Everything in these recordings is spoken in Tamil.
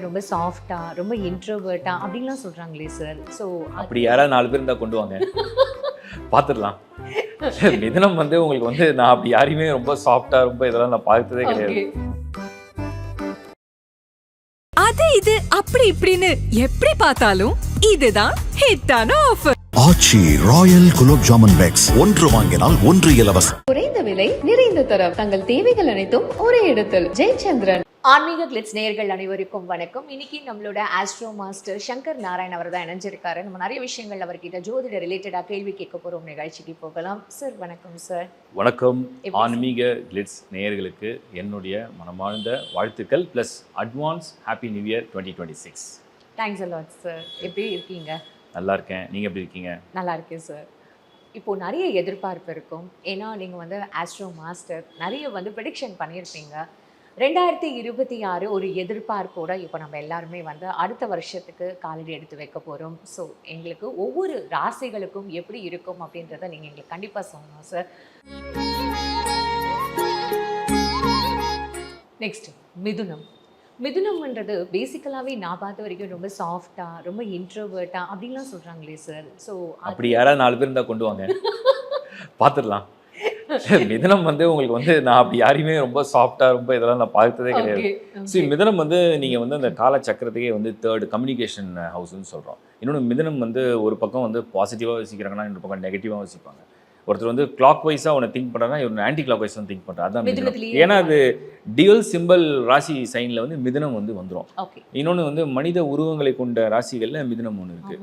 ரொம்ப சாஃப்டா ரொம்ப இன்ட்ரோவர்ட்டா அப்படின்லாம் சொல்றாங்களே சார் ஸோ அப்படி யாராவது நாலு பேர் இருந்தா கொண்டு வாங்க. பார்த்துடலாம் மிதனம் வந்து உங்களுக்கு வந்து நான் அப்படி யாரையுமே ரொம்ப சாஃப்டா ரொம்ப இதெல்லாம் நான் பார்த்ததே கிடையாது. அது இது அப்படி இப்படின்னு எப்படி பார்த்தாலும் இதுதான் ஹிட்டான offer Aachi royal gulab jamun packs. ஒன்று வாங்கினால் ஒன்று இலவசம். குறைந்த விலை நிறைந்த தரம். தங்கள் தேவைகள் அனைத்தும் ஒரே இடத்தில். ஜெயச்சந்திரன். ஆன்மீக கிளிட்ஸ் நேயர்கள் அனைவருக்கும் வணக்கம். இன்னைக்கு நம்மளோட ஆஸ்ட்ரோ மாஸ்டர் சங்கர் நாராயண் அவர் தான் இணைஞ்சிருக்காரு. நம்ம நிறைய விஷயங்கள் அவர்கிட்ட ஜோதிட ரிலேட்டடாக கேள்வி கேட்க போறோம். நிகழ்ச்சிக்கு போகலாம். சார் வணக்கம் சார் வணக்கம். ஆன்மீக கிளிட்ஸ் நேயர்களுக்கு என்னுடைய மனமார்ந்த வாழ்த்துக்கள் plus advance happy new year twenty twenty six thanks a lot sir எப்படி இருக்கீங்க? நல்லா இருக்கேன். நீங்கள் எப்படி இருக்கீங்க? நல்லா இருக்கேன் சார் இப்போ நிறைய எதிர்பார்ப்பு இருக்கும். ஏன்னா நீங்கள் வந்து ஆஸ்ட்ரோ மாஸ்டர் நிறைய வந்து ப்ரெடிக்ஷன் பண்ணியிருப்பீங்க. ரெண்டாயிரத்தி இருபத்தி ஆறு ஒரு எதிர்பார்ப்போட இப்போ நம்ம எல்லாருமே வந்து அடுத்த வருஷத்துக்கு காலடி எடுத்து வைக்க போகிறோம் ஸோ எங்களுக்கு ஒவ்வொரு ராசிகளுக்கும் எப்படி இருக்கும் அப்படின்றத நீங்கள் எங்களுக்கு கண்டிப்பாக சொல்லணும் சார் நெக்ஸ்ட் மிதுனம். மிதுனம்ன்றது பேசிக்கலாகவே நான் பார்த்த வரைக்கும் ரொம்ப சாஃப்டாக ரொம்ப இன்ட்ரோவர்ட்டா அப்படின்லாம் சொல்கிறாங்களே சார் ஸோ அப்படி யாராவது நாலு பேர் இருந்தா கொண்டு வாங்க. பார்த்துடலாம். மிதனம் வந்து உங்களுக்கு வந்து நான் அப்படி யாரையுமே ரொம்ப சாஃப்டா ரொம்ப இதெல்லாம் நான் பார்த்ததே கிடையாது. சரி மிதனம் வந்து நீங்கள் வந்து அந்த கால சக்கரத்துக்கே வந்து தேர்ட் கம்யூனிகேஷன் ஹவுஸ்னு சொல்கிறோம் இன்னொன்று மிதனம் வந்து ஒரு பக்கம் வந்து பாசிட்டிவாக யோசிக்கிறாங்கன்னா இன்னொரு பக்கம் நெகட்டிவாக யோசிப்பாங்க ஒருத்தர் வந்து கிளாக் வைஸாக ஒன்று திங்க் பண்ணுறாங்கன்னா இவர் ஆன்டி கிளாக் வைஸ் திங்க் பண்ணுறாரு அதான் மிதனம். ஏன்னா அது டியூல் சிம்பிள் ராசி சைனில் வந்து மிதனம் வந்து வந்துடும் இன்னொன்று வந்து மனித உருவங்களை கொண்ட ராசிகளில் மிதனம் ஒன்று இருக்குது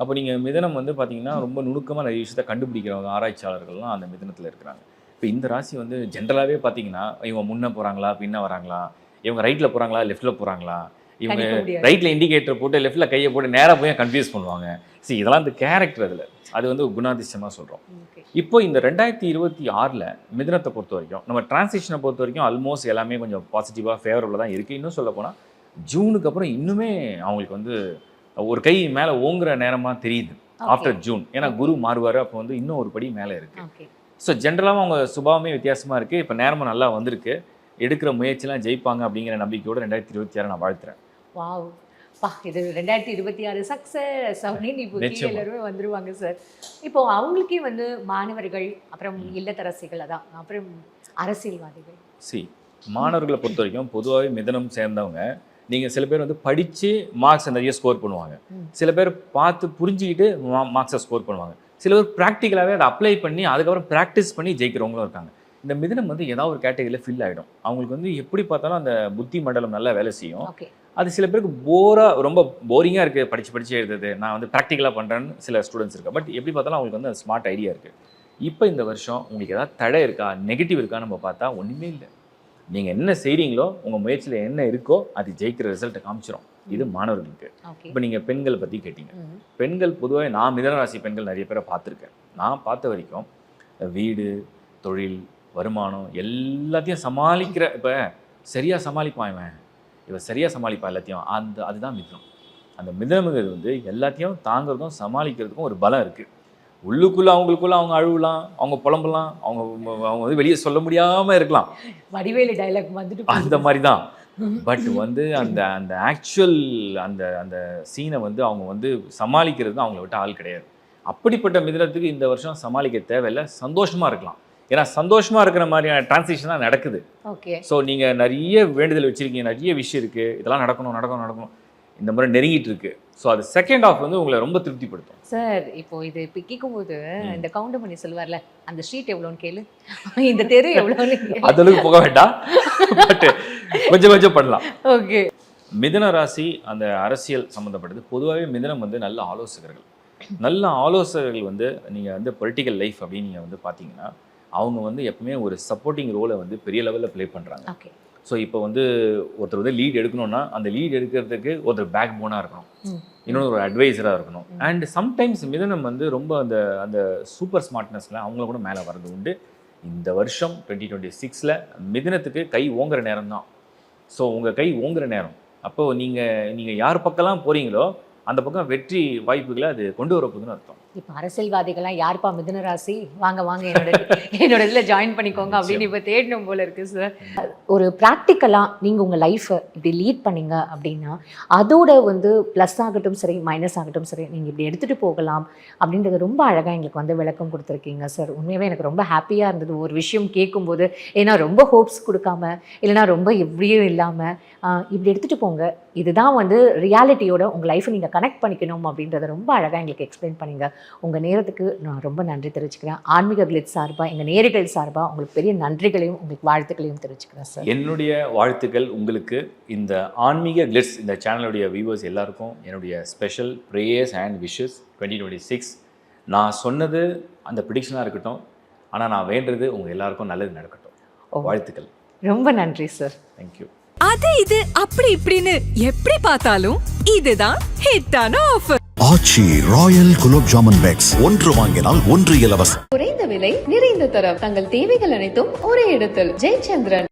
அப்போ நீங்கள் மிதனம் வந்து பார்த்தீங்கன்னா ரொம்ப நுணுக்கமாக நிறைய விஷயத்தை கண்டுபிடிக்கிறவங்க ஆராய்ச்சியாளர்கள்லாம் அந்த மிதனத்தில் இருக்கிறாங்க. இப்போ இந்த ராசி வந்து ஜென்ரலாகவே பார்த்தீங்கன்னா இவங்க முன்ன போகிறாங்களா பின்ன வராங்களா இவங்க ரைட்டில் போகிறாங்களா லெஃப்ட்டில் போகிறாங்களா இவங்க. ரைட்டில் இண்டிகேட்டர் போட்டு லெஃப்ட்டில் கையை போட்டு நேராக போய் கன்ஃபியூஸ் பண்ணுவாங்க. சரி இதெல்லாம் இந்த கேரக்டர் அதில். அது வந்து குணாதிசயமாக சொல்கிறோம் இப்போ இந்த ரெண்டாயிரத்தி இருபத்தி ஆறில் மிதனத்தை பொறுத்த வரைக்கும் நம்ம டிரான்சிஷனை பொறுத்த வரைக்கும் ஆல்மோஸ்ட் எல்லாமே கொஞ்சம் பாசிட்டிவாக ஃபேவரபுளாக தான் இருக்குது இன்னும் சொல்ல போனால் ஜூனுக்கு அப்புறம் இன்னுமே அவங்களுக்கு வந்து ஒரு கை மேலே ஓங்குற நேரமாக தெரியுது. ஆஃப்டர் ஜூன் ஏன்னா குரு மாறுவார் அப்போ வந்து இன்னும் ஒரு படி மேலே இருக்குது ஸோ ஜென்ரலாக அவங்க சுபாவமே வித்தியாசமாக இருக்குது இப்போ நேரமும் நல்லா வந்திருக்கு. எடுக்கிற முயற்சிலாம் ஜெயிப்பாங்க அப்படிங்கிற நம்பிக்கையோட ரெண்டாயிரத்தி இருபத்தி ஆறு நான் வாழ்த்துறேன். வாவ். பா இது ரெண்டாயிரத்தி இருபத்தி ஆறு சக்ஸஸ் அப்படின்னு இப்போ. எல்லாருமே வந்துருவாங்க சார் இப்போ அவங்களுக்கே வந்து மாணவர்கள் அப்புறம் இல்லத்தரசிகள் அதான் அப்புறம் அரசியல்வாதிகள். சி மாணவர்களை பொறுத்த வரைக்கும் பொதுவாகவே மிதனம் சேர்ந்தவங்க. நீங்கள் சில பேர் வந்து படித்து மார்க்ஸ் நிறைய ஸ்கோர் பண்ணுவாங்க. சில பேர் பார்த்து புரிஞ்சுக்கிட்டு மார்க்ஸை ஸ்கோர் பண்ணுவாங்க. சில பேர் ப்ராக்டிக்கலாகவே அதை அப்ளை பண்ணி அதுக்கப்புறம் ப்ராக்டிஸ் பண்ணி ஜெயிக்கிறவங்களும் இருக்காங்க. இந்த மிதனம் வந்து ஏதாவது ஒரு கேட்டகரியில் ஃபில் ஆகிடும் அவங்களுக்கு வந்து எப்படி பார்த்தாலும் அந்த புத்தி மண்டலம் நல்லா வேலை செய்யும். ஓகே அது சில பேருக்கு போராக ரொம்ப போரிங்காக இருக்குது படித்து படித்து எழுதுறது. நான் வந்து ப்ராக்டிக்கலாக பண்ணுறேன்னு சில ஸ்டூடெண்ட்ஸ் இருக்கா பட் எப்படி பார்த்தாலும் அவங்களுக்கு வந்து ஸ்மார்ட் ஐடியா இருக்குது இப்போ இந்த வருஷம் உங்களுக்கு ஏதாவது தடை இருக்கா நெகட்டிவ் இருக்கா நம்ம பார்த்தா ஒன்றுமே இல்லை. நீங்கள் என்ன செய்கிறீங்களோ உங்கள் முயற்சியில் என்ன இருக்கோ அது ஜெயிக்கிற ரிசல்ட்டை காமிச்சிரும். இது மாணவர்களுக்கு. இப்போ நீங்கள் பெண்கள் பற்றி கேட்டீங்க. பெண்கள் பொதுவாக நான் மிதனராசி பெண்கள் நிறைய பேரை பார்த்துருக்கேன். நான் பார்த்த வரைக்கும் வீடு தொழில் வருமானம் எல்லாத்தையும் சமாளிக்கிற இப்போ சரியாக சமாளிப்பான் இவன். இவன் சரியாக சமாளிப்பான் எல்லாத்தையும். அந்த அதுதான் மிதனம். அந்த மிதனம்ங்கிறது வந்து எல்லாத்தையும் தாங்கிறதும் சமாளிக்கிறதுக்கும் ஒரு பலம் இருக்குது உள்ளுக்குள்ளே அவங்களுக்குள்ள அவங்க அழுவலாம் அவங்க புலம்பலாம் அவங்க அவங்க வந்து வெளியே சொல்ல முடியாமல் இருக்கலாம். வடிவேலு டைலாக் வந்துட்டு அந்த மாதிரி தான் பட் வந்து அந்த அந்த ஆக்சுவல் அந்த அந்த சீனை வந்து அவங்க வந்து சமாளிக்கிறது அவங்கள விட்டு ஆள் கிடையாது. அப்படிப்பட்ட மிதனத்துக்கு இந்த வருஷம் சமாளிக்க தேவையில்லை. சந்தோஷமா இருக்கலாம். ஏன்னா சந்தோஷமா இருக்கிற மாதிரியான டிரான்சிஷன் தான் நடக்குது. ஓகே ஸோ நீங்க நிறைய வேண்டுதல் வச்சிருக்கீங்க நிறைய விஷயம் இருக்கு. இதெல்லாம் நடக்கணும் நடக்கணும் நடக்கணும். இந்த முறை நெருங்கிட்டு இருக்கு. ஸோ அது செகண்ட் ஆஃப் வந்து உங்களை ரொம்ப திருப்திப்படுத்தும். சார் இப்போ இது இப்போ கேட்கும்போது இந்த கவுண்டர் பண்ணி சொல்லுவார்ல அந்த ஸ்ட்ரீட் எவ்வளோன்னு கேளு. இந்த தெரு எவ்வளோன்னு அதளவுக்கு போக வேண்டாம். பட் கொஞ்சம் கொஞ்சம் பண்ணலாம். ஓகே மிதன ராசி அந்த அரசியல் சம்மந்தப்பட்டது பொதுவாகவே மிதனம் வந்து நல்ல ஆலோசகர்கள். நல்ல ஆலோசகர்கள் வந்து நீங்கள் வந்து பொலிட்டிக்கல் லைஃப் அப்படின்னு நீங்கள் வந்து பார்த்தீங்கன்னா அவங்க வந்து எப்பவுமே ஒரு சப்போர்ட்டிங் ரோலை வந்து பெரிய லெவலில் ப்ளே பண்ணுறாங்க ஓகே ஸோ இப்போ வந்து ஒருத்தர் வந்து லீட் எடுக்கணும்னா அந்த லீட் எடுக்கிறதுக்கு ஒருத்தர் பேக் போனாக இருக்கணும். இன்னொன்று ஒரு அட்வைசராக இருக்கணும். அண்ட் சம்டைம்ஸ் மிதனம் வந்து ரொம்ப அந்த அந்த சூப்பர் ஸ்மார்ட்னஸில் அவங்கள கூட மேலே வர்றது உண்டு. இந்த வருஷம் டுவெண்ட்டி டுவெண்ட்டி சிக்ஸில் மிதனத்துக்கு கை ஓங்குற நேரம் தான் ஸோ உங்கள் கை ஓங்குற நேரம். அப்போது நீங்கள் நீங்கள் யார் பக்கம்லாம் போகிறீங்களோ அந்த பக்கம் வெற்றி வாய்ப்புகளை அது கொண்டு வர போகுதுன்னு அர்த்தம். இப்போ அரசியல்வாதிகள்லாம் யாருப்பா மிதுன ராசி? வாங்க வாங்க என்னோட என்னோட இதில் ஜாயின் பண்ணிக்கோங்க அப்படின்னு இப்போ தேடணும் போல இருக்கு சார் ஒரு ப்ராக்டிக்கலாக நீங்கள் உங்கள் லைஃப்பை இப்படி லீட் பண்ணீங்க அப்படின்னா அதோட வந்து ப்ளஸ் ஆகட்டும் சரி மைனஸ் ஆகட்டும் சரி நீங்கள் இப்படி எடுத்துகிட்டு போகலாம் அப்படின்றது ரொம்ப அழகாக எங்களுக்கு வந்து விளக்கம் கொடுத்துருக்கீங்க சார் உண்மையாகவே எனக்கு ரொம்ப ஹாப்பியாக இருந்தது. ஒரு விஷயம் கேட்கும்போது ஏன்னா ரொம்ப ஹோப்ஸ் கொடுக்காம இல்லைன்னா ரொம்ப எப்படியும் இல்லாமல் இப்படி எடுத்துகிட்டு போங்க. இதுதான் வந்து ரியாலிட்டியோட உங்கள் லைஃப்பை நீங்கள் கனெக்ட் பண்ணிக்கணும் அப்படின்றத ரொம்ப அழகாக எங்களுக்கு எக்ஸ்பிளைன் பண்ணீங்க. உங்கள் நேரத்துக்கு நான் ரொம்ப நன்றி தெரிவிச்சுக்கிறேன். ஆன்மீக கிளிட் சார்பாக எங்கள் நேர்கள் சார்பாக உங்களுக்கு பெரிய நன்றிகளையும் உங்களுக்கு வாழ்த்துக்களையும் தெரிவிச்சுக்கிறேன் சார் என்னுடைய வாழ்த்துக்கள் உங்களுக்கு. இந்த ஆன்மீக கிளிட்ஸ் இந்த சேனலுடைய வியூவர்ஸ் எல்லாருக்கும் என்னுடைய special prayers and wishes twenty twenty six நான் சொன்னது அந்த ப்ரிடிக்ஷனாக இருக்கட்டும் ஆனால் நான் வேண்டுறது உங்கள் எல்லாருக்கும் நல்லது நடக்கட்டும். வாழ்த்துக்கள். ரொம்ப நன்றி சார் தேங்க்யூ அது இது அப்படி இப்படின்னு எப்படி பார்த்தாலும் இதுதான் ஹிட்டான offer Aachi royal gulab jamun packs. ஒன்று வாங்கினால் ஒன்று இலவசம். குறைந்த விலை நிறைந்த தரம். தங்கள் தேவைகள் அனைத்தும் ஒரே இடத்தில். ஜெயச்சந்திரன்.